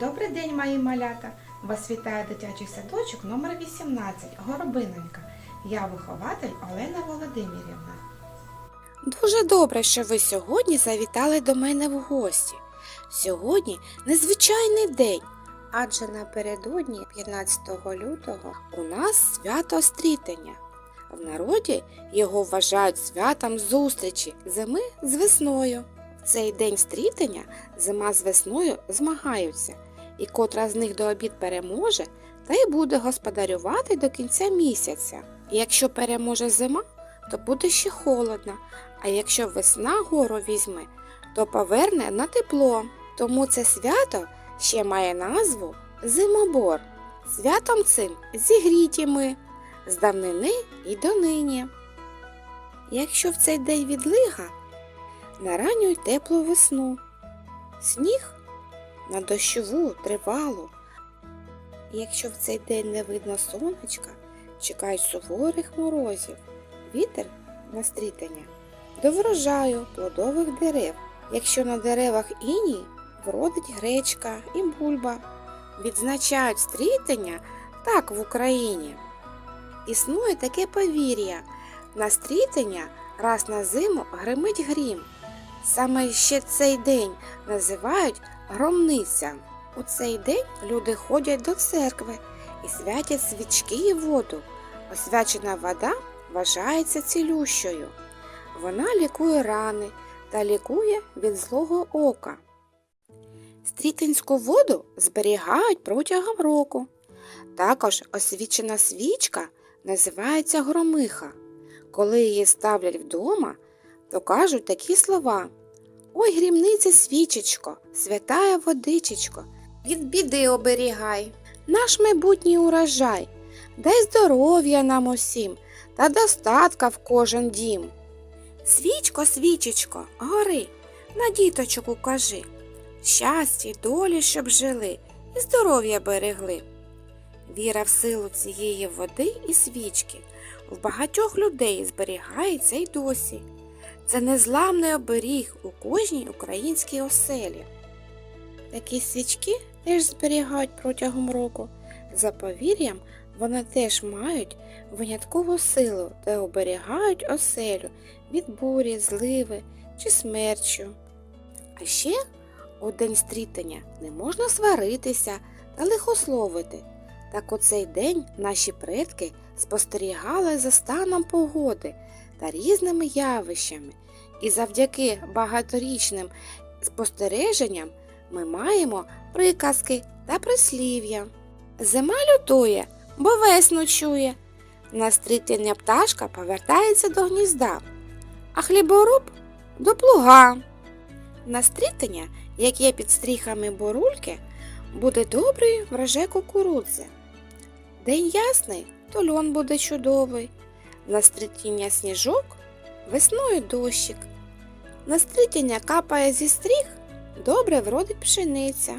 Добрий день, мої малята! Вас вітає дитячий садочок номер 18 Горобинонька. Я вихователь Олена Володимирівна. Дуже добре, що ви сьогодні завітали до мене в гості. Сьогодні незвичайний день, адже напередодні 15 лютого у нас свято стрітення. В народі його вважають святом зустрічі зими з весною. Цей день стрітення зима з весною змагаються, і котра з них до обід переможе, та й буде господарювати до кінця місяця. Якщо переможе зима, то буде ще холодно, а якщо весна гору візьме, то поверне на тепло. Тому це свято ще має назву Зимобор. Святом цим зігріті ми з давнини і донині. Якщо в цей день відлига, на ранню й теплу весну, сніг на дощову тривалу. Якщо в цей день не видно сонечка, чекають суворих морозів, вітер на стрітання до врожаю плодових дерев. Якщо на деревах іній, вродить гречка і бульба. Відзначають стрітення так в Україні. Існує таке повір'я. На стрітення раз на зиму гримить грім. Саме ще цей день називають громниця. У цей день люди ходять до церкви і святять свічки і воду. Освячена вода вважається цілющою. Вона лікує рани та лікує від злого ока. Стрітинську воду зберігають протягом року. Також освічена свічка називається громиха. Коли її ставлять вдома, то кажуть такі слова Ой, грімнице свічечко, святая водичечко, від біди оберігай, наш майбутній урожай, дай здоров'я нам усім та достатка в кожен дім. Свічко, свічечко, гори, на діточок укажи, щастя долі, щоб жили, і здоров'я берегли. Віра в силу цієї води і свічки в багатьох людей зберігається й досі. Це незламний оберіг у кожній українській оселі. Такі свічки теж зберігають протягом року. За повір'ям, вони теж мають виняткову силу та оберігають оселю від бурі, зливи чи смерчу. А ще у день стрітання не можна сваритися та лихословити. Так у цей день наші предки спостерігали за станом погоди та різними явищами, і завдяки багаторічним спостереженням ми маємо приказки та прислів'я. Зима лютує, бо весну чує. На стрітення пташка повертається до гнізда, а хліборуб до плуга. На стрітення, як є під стріхами борульки, буде добрий врожай кукурудзи. День ясний, то льон буде чудовий. На стрітіння сніжок весною дощик. На стрітіння капає зі стріх, добре вродить пшениця.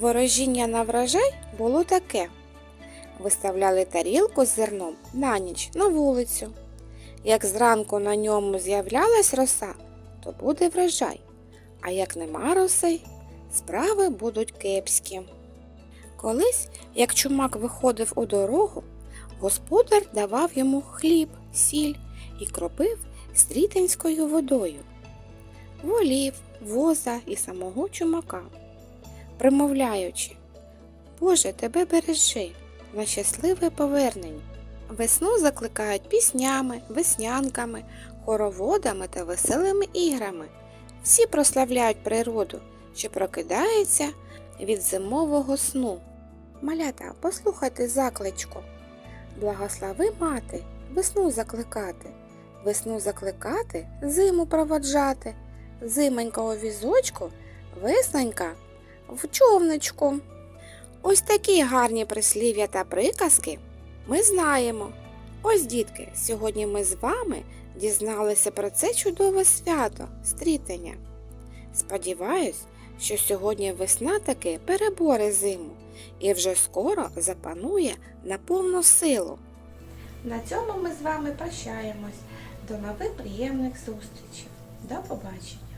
Ворожіння на врожай було таке. Виставляли тарілку з зерном на ніч на вулицю. Як зранку на ньому з'являлась роса, то буде врожай, а як нема роси, справи будуть кепські. Колись, як чумак виходив у дорогу, господар давав йому хліб, сіль і кропив стрітинською водою, волів, воза і самого чумака, примовляючи Боже, тебе бережи на щасливе повернення. Весну закликають піснями, веснянками, хороводами та веселими іграми. Всі прославляють природу, що прокидається від зимового сну. Малята, послухайте закличку. Благослови мати, весну закликати, весну закликати, зиму проводжати, зименька у візочку, весненька в човничку. Ось такі гарні прислів'я та приказки ми знаємо. Ось, дітки, сьогодні ми з вами дізналися про це чудове свято стрітення. Сподіваюсь, що сьогодні весна таки переборе зиму і вже скоро запанує на повну силу. На цьому ми з вами прощаємось. До нових приємних зустрічей. До побачення!